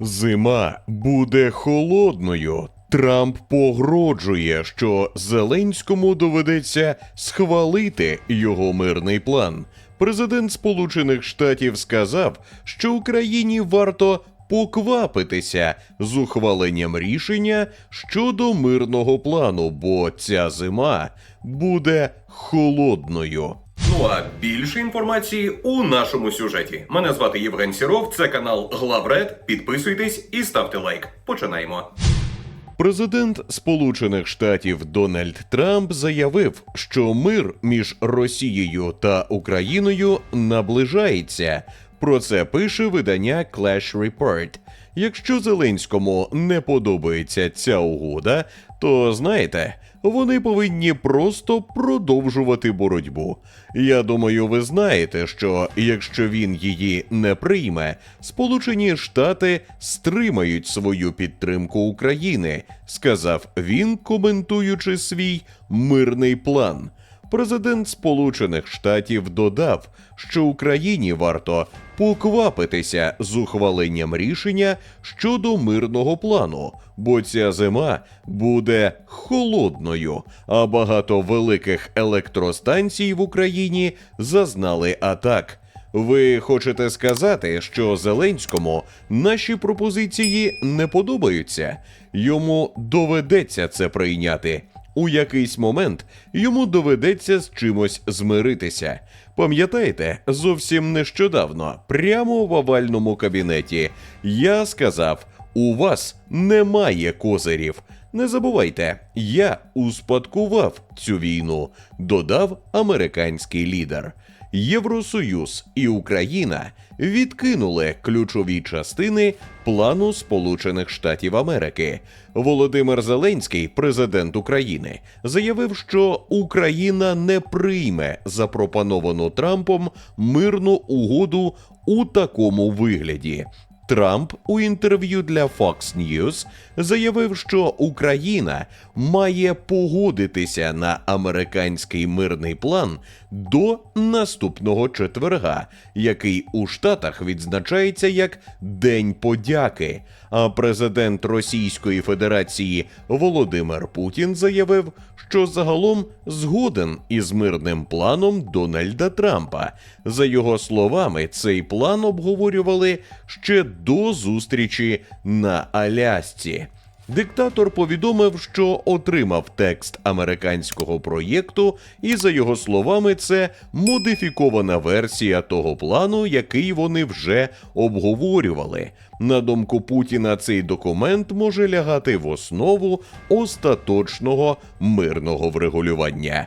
Зима буде холодною. Трамп погрожує, що Зеленському доведеться схвалити його мирний план. Президент Сполучених Штатів сказав, що Україні варто поквапитися з ухваленням рішення щодо мирного плану, бо ця зима буде холодною. А більше інформації у нашому сюжеті. Мене звати Євген Сіров, це канал Главред. Підписуйтесь і ставте лайк. Починаємо. Президент Сполучених Штатів Дональд Трамп заявив, що мир між Росією та Україною наближається. Про це пише видання Clash Report. Якщо Зеленському не подобається ця угода, то знаєте, вони повинні просто продовжувати боротьбу. Я думаю, ви знаєте, що якщо він її не прийме, Сполучені Штати стримають свою підтримку України, сказав він, коментуючи свій мирний план. Президент Сполучених Штатів додав, що Україні варто поквапитися з ухваленням рішення щодо мирного плану, бо ця зима буде холодною, а багато великих електростанцій в Україні зазнали атак. Ви хочете сказати, що Зеленському наші пропозиції не подобаються? Йому доведеться це прийняти. У якийсь момент йому доведеться з чимось змиритися. Пам'ятаєте, зовсім нещодавно, прямо в овальному кабінеті, я сказав: у вас немає козирів. Не забувайте, я успадкував цю війну, додав американський лідер. Євросоюз і Україна відкинули ключові частини плану Сполучених Штатів Америки. Володимир Зеленський, президент України, заявив, що Україна не прийме запропоновану Трампом мирну угоду у такому вигляді. Трамп у інтерв'ю для Fox News заявив, що Україна має погодитися на американський мирний план до наступного четверга, який у Штатах відзначається як День подяки. А президент Російської Федерації Володимир Путін заявив, що загалом згоден із мирним планом Дональда Трампа. За його словами, цей план обговорювали ще до зустрічі на Алясці. Диктатор повідомив, що отримав текст американського проєкту, і за його словами, це модифікована версія того плану, який вони вже обговорювали. На думку Путіна, цей документ може лягати в основу остаточного мирного врегулювання.